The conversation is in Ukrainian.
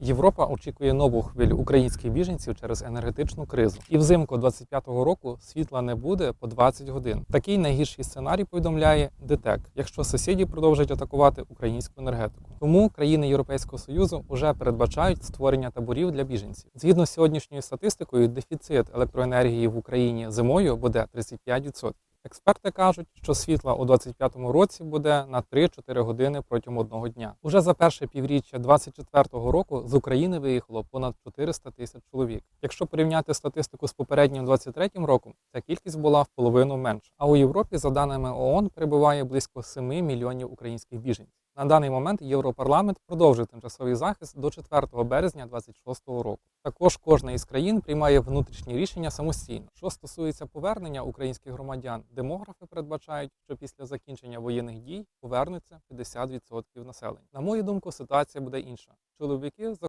Європа очікує нову хвилю українських біженців через енергетичну кризу. І взимку 25-го року світла не буде по 20 годин. Такий найгірший сценарій повідомляє ДТЕК, якщо сусіді продовжать атакувати українську енергетику. Тому країни Європейського союзу вже передбачають створення таборів для біженців. Згідно з сьогоднішньою статистикою, дефіцит електроенергії в Україні зимою буде 35%. Експерти кажуть, що світла у 25-му році буде на 3-4 години протягом одного дня. Уже за перше півріччя 24-го року з України виїхало понад 400 тисяч чоловік. Якщо порівняти статистику з попереднім 23-м роком, ця кількість була в половину менша. А у Європі, за даними ООН, перебуває близько 7 мільйонів українських біженців. На даний момент Європарламент продовжує тимчасовий захист до 4 березня 2026 року. Також кожна із країн приймає внутрішні рішення самостійно. Що стосується повернення українських громадян, демографи передбачають, що після закінчення воєнних дій повернуться 50% населення. На мою думку, ситуація буде інша. Чоловіки